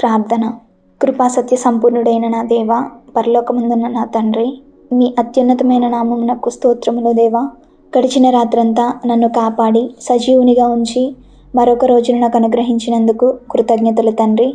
ప్రార్థన. కృపా సత్య సంపూర్ణుడైన నా దేవ పరలోకముందున్న నా తండ్రి మీ అత్యున్నతమైన నామమునకు స్తోత్రములు దేవా. గడిచిన రాత్రంతా నన్ను కాపాడి సజీవునిగా ఉంచి మరొక రోజును నాకు అనుగ్రహించినందుకు కృతజ్ఞతలు తండ్రి.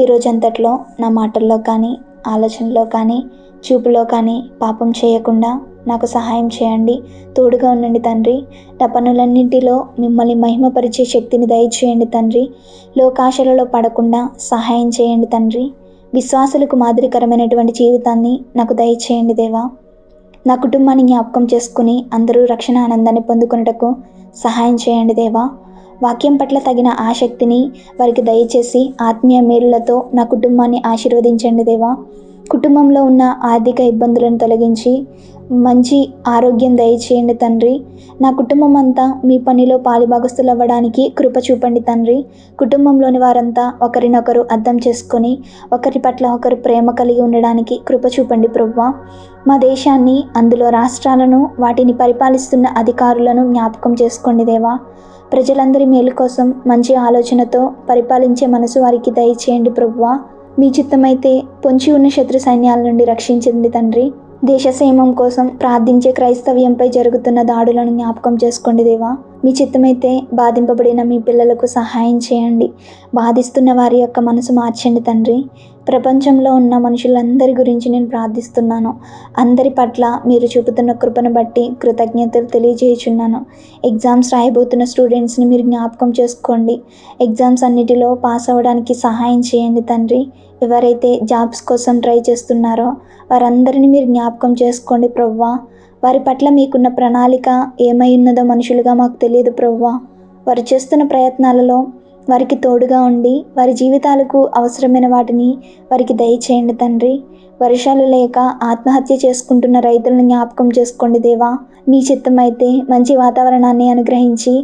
ఈ రోజంతట్లో నా మాటల్లో కానీ ఆలోచనలో కానీ చూపులో కానీ పాపం చేయకుండా నాకు సహాయం చేయండి. తోడుగా ఉండండి తండ్రి. నా పనులన్నింటిలో మిమ్మల్ని మహిమపరిచే శక్తిని దయచేయండి తండ్రి. లోకాశలలో పడకుండా సహాయం చేయండి తండ్రి. విశ్వాసులకు మాదిరికరమైనటువంటి జీవితాన్ని నాకు దయచేయండి దేవా. నా కుటుంబాన్ని జ్ఞాపకం చేసుకుని అందరూ రక్షణ ఆనందాన్ని పొందుకున్నటకు సహాయం చేయండి దేవా. వాక్యం పట్ల తగిన ఆసక్తిని వారికి దయచేసి ఆత్మీయ మేలులతో నా కుటుంబాన్ని ఆశీర్వదించండి దేవా. కుటుంబంలో ఉన్న ఆర్థిక ఇబ్బందులను తొలగించి మంచి ఆరోగ్యం దయచేయండి తండ్రి. నా కుటుంబం అంతా మీ పనిలో పాలిభాగస్తులు అవ్వడానికి కృప చూపండి తండ్రి. కుటుంబంలోని వారంతా ఒకరినొకరు అర్థం చేసుకొని ఒకరి పట్ల ఒకరు ప్రేమ కలిగి ఉండడానికి కృప చూపండి ప్రవ్వా మా దేశాన్ని అందులో రాష్ట్రాలను వాటిని పరిపాలిస్తున్న అధికారులను జ్ఞాపకం చేసుకోండి దేవా. ప్రజలందరి మేలు కోసం మంచి ఆలోచనతో పరిపాలించే మనసు వారికి దయచేయండి ప్రభువ. మీ చిత్తమైతే పొంచి ఉన్న శత్రు సైన్యాల నుండి రక్షించండి తండ్రి. దేశక్షేమం కోసం ప్రార్థించే క్రైస్తవ్యంపై జరుగుతున్న దాడులను జ్ఞాపకం చేసుకోండి దేవా. మీ చిత్తమైతే బాధింపబడిన మీ పిల్లలకు సహాయం చేయండి. బాధిస్తున్న వారి యొక్క మనసు మార్చండి తండ్రి. ప్రపంచంలో ఉన్న మనుషులందరి గురించి నేను ప్రార్థిస్తున్నాను. అందరి పట్ల మీరు చూపుతున్న కృపను బట్టి కృతజ్ఞతలు తెలియజేయుచున్నాను. ఎగ్జామ్స్ రాయబోతున్న స్టూడెంట్స్ని మీరు జ్ఞాపకం చేసుకోండి. ఎగ్జామ్స్ అన్నిటిలో పాస్ అవ్వడానికి సహాయం చేయండి తండ్రి. ఎవరైతే జాబ్స్ కోసం ట్రై చేస్తున్నారో వారందరినీ మీరు జ్ఞాపకం చేసుకోండి. ప్రవ్వా వారి పట్ల మీకున్న ప్రణాళిక ఏమై ఉన్నదో మనుషులుగా మాకు తెలియదు ప్రవ్వా. వారు చేస్తున్న ప్రయత్నాలలో వారికి తోడుగా ఉండి వారి జీవితాలకు అవసరమైన వాటిని వారికి దయచేయండి తండ్రి. వర్షాలు లేక ఆత్మహత్య చేసుకుంటున్న రైతులను జ్ఞాపకం చేసుకోండి దేవా. మీ చిత్తం అయితే మంచి వాతావరణాన్ని అనుగ్రహించి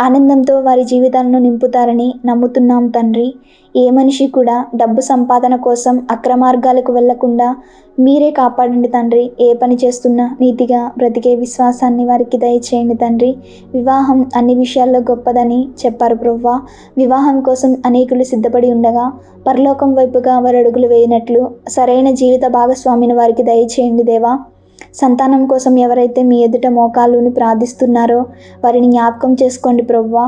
ఆనందంతో వారి జీవితాలను నింపుతారని నమ్ముతున్నాం తండ్రి. ఏ మనిషి కూడా డబ్బు సంపాదన కోసం అక్రమార్గాలకు వెళ్ళకుండా మీరే కాపాడండి తండ్రి. ఏ పని చేస్తున్నా నీతిగా బ్రతికే విశ్వాసాన్ని వారికి దయచేయండి తండ్రి. వివాహం అన్ని విషయాల్లో గొప్పదని చెప్పారు ప్రవ్వా. వివాహం కోసం అనేకులు సిద్ధపడి ఉండగా పరలోకం వైపుగా వారు అడుగులు వేయనట్లు సరైన జీవిత భాగస్వామిని వారికి దయచేయండి దేవా. సంతానం కోసం ఎవరైతే మీ ఎదుట మోకాలుని ప్రార్థిస్తున్నారో వారిని జ్ఞాపకం చేసుకోండి ప్రవ్వా.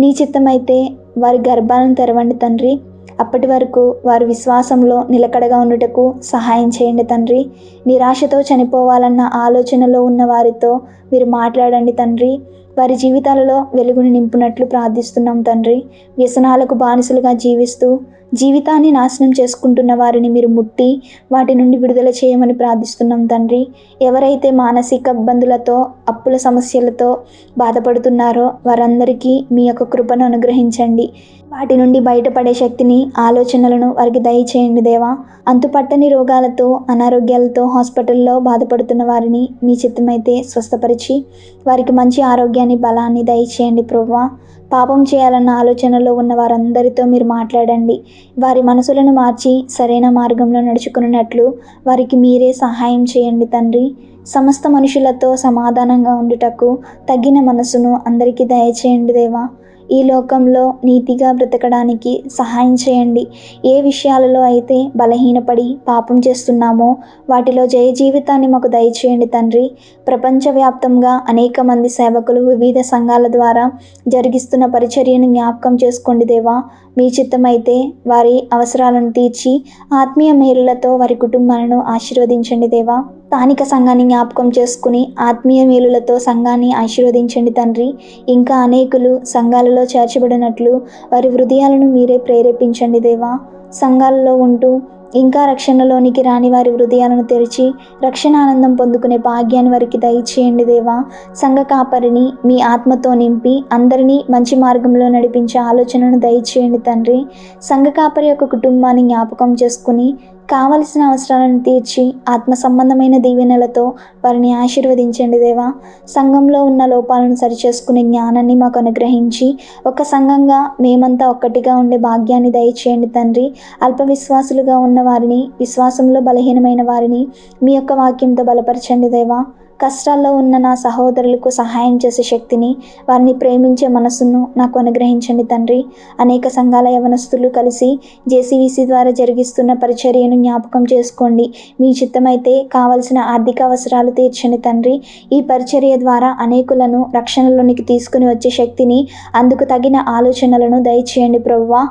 నీ చిత్తమైతే వారి గర్భాలను తెరవండి తండ్రి. అప్పటి వరకు వారి విశ్వాసంలో నిలకడగా ఉండుటకు సహాయం చేయండి తండ్రి. నిరాశతో చనిపోవాలన్న ఆలోచనలో ఉన్న వారితో మీరు మాట్లాడండి తండ్రి. వారి జీవితాలలో వెలుగుని నింపునట్లు ప్రార్థిస్తున్నాం తండ్రి. వ్యసనాలకు బానిసలుగా జీవిస్తూ జీవితాన్ని నాశనం చేసుకుంటున్న వారిని మీరు ముట్టి వాటి నుండి విడుదల చేయమని ప్రార్థిస్తున్నాం తండ్రి. ఎవరైతే మానసిక ఇబ్బందులతో అప్పుల సమస్యలతో బాధపడుతున్నారో వారందరికీ మీ యొక్క కృపను అనుగ్రహించండి. వాటి నుండి బయటపడే శక్తిని ఆలోచనలను వారికి దయచేయండి దేవా. అంతుపట్టని రోగాలతో అనారోగ్యాలతో హాస్పిటల్లో బాధపడుతున్న వారిని మీ చిత్తమైతే స్వస్థపరిచి వారికి మంచి ఆరోగ్యాన్ని బలాన్ని దయచేయండి ప్రవ్వా పాపం చేయాలన్న ఆలోచనలో ఉన్న వారందరితో మీరు మాట్లాడండి. వారి మనసులను మార్చి సరైన మార్గంలో నడుచుకున్నట్లు వారికి మీరే సహాయం చేయండి తండ్రి. సమస్త మనుషులతో సమాధానంగా ఉండుటకు తగిన మనసును అందరికీ దయచేయండి దేవా. ఈ లోకంలో నీతిగా బ్రతకడానికి సహాయం చేయండి. ఏ విషయాలలో అయితే బలహీనపడి పాపం చేస్తున్నామో వాటిలో జయ జీవితాన్ని మాకు దయచేయండి తండ్రి. ప్రపంచవ్యాప్తంగా అనేక మంది సేవకులు వివిధ సంఘాల ద్వారా జరిగిస్తున్న పరిచర్యను జ్ఞాపకం చేసుకోండి దేవా. మీ చిత్తమైతే వారి అవసరాలను తీర్చి ఆత్మీయ మేలులతో వారి కుటుంబాలను ఆశీర్వదించండి దేవా. స్థానిక సంఘాన్ని జ్ఞాపకం చేసుకుని ఆత్మీయ మేలులతో సంఘాన్ని ఆశీర్వదించండి తండ్రి. ఇంకా అనేకులు సంఘాలలో చేర్చబడినట్లు వారి హృదయాలను మీరే ప్రేరేపించండి దేవా. సంఘాలలో ఉంటూ ఇంకా రక్షణలోనికి రాని వారి హృదయాలను తెరిచి రక్షణ ఆనందం పొందుకునే భాగ్యాన్ని వారికి దయచేయండి దేవా. సంఘ కాపరిని మీ ఆత్మతో నింపి అందరినీ మంచి మార్గంలో నడిపించే ఆలోచనను దయచేయండి తండ్రి. సంఘ కాపరి యొక్క కుటుంబాన్ని జ్ఞాపకం చేసుకుని కావలసిన అవసరాలను తీర్చి ఆత్మ సంబంధమైన దీవెనలతో వారిని ఆశీర్వదించండి దేవా. సంఘంలో ఉన్న లోపాలను సరిచేసుకునే జ్ఞానాన్ని మాకు అనుగ్రహించి ఒక సంఘంగా మేమంతా ఒక్కటిగా ఉండే భాగ్యాన్ని దయచేయండి తండ్రి. అల్ప విశ్వాసులుగా ఉన్న వారిని విశ్వాసంలో బలహీనమైన వారిని మీ యొక్క వాక్యంతో బలపరచండి దేవా. కష్టాల్లో ఉన్న నా సహోదరులకు సహాయం చేసే శక్తిని వారిని ప్రేమించే మనసును నాకు అనుగ్రహించండి తండ్రి. అనేక సంఘాల యవనస్తులు కలిసి జేసీవీసీ ద్వారా జరిగిస్తున్న పరిచర్యను జ్ఞాపకం చేసుకోండి. మీ చిత్తమైతే కావలసిన ఆర్థిక అవసరాలు తీర్చండి తండ్రి. ఈ పరిచర్య ద్వారా అనేకులను రక్షణలోనికి తీసుకుని వచ్చే శక్తిని అందుకు తగిన ఆలోచనలను దయచేయండి ప్రవ్వా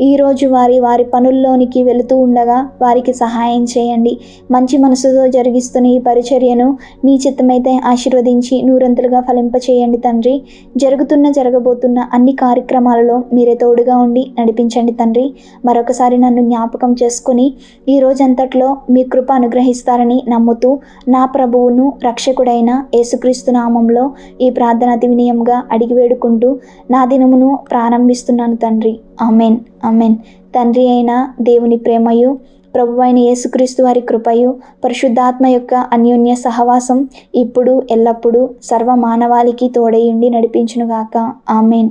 ఈరోజు వారి వారి పనుల్లోనికి వెళుతూ ఉండగా వారికి సహాయం చేయండి. మంచి మనసుతో జరిగిస్తున్న ఈ పరిచర్యను మీ చిత్తమైతే ఆశీర్వదించి నూరంతులుగా ఫలింపచేయండి తండ్రి. జరుగుతున్న జరగబోతున్న అన్ని కార్యక్రమాలలో మీరే తోడుగా ఉండి నడిపించండి తండ్రి. మరొకసారి నన్ను జ్ఞాపకం చేసుకుని ఈ రోజంతట్లో మీ కృప అనుగ్రహిస్తారని నమ్ముతూ నా ప్రభువును రక్షకుడైన యేసుక్రీస్తు నామంలో ఈ ప్రార్థన అతి వినయంగా అడిగి వేడుకుంటూ నా దినమును ప్రారంభిస్తున్నాను తండ్రి. అమెన్ అమెన్ తండ్రి అయిన దేవుని ప్రేమయు ప్రభు అయిన యేసుక్రీస్తు వారి కృపయు పరిశుద్ధాత్మ యొక్క అన్యోన్య సహవాసం ఇప్పుడు ఎల్లప్పుడూ సర్వ మానవాళికి తోడయుండి నడిపించునుగాక. ఆమెన్.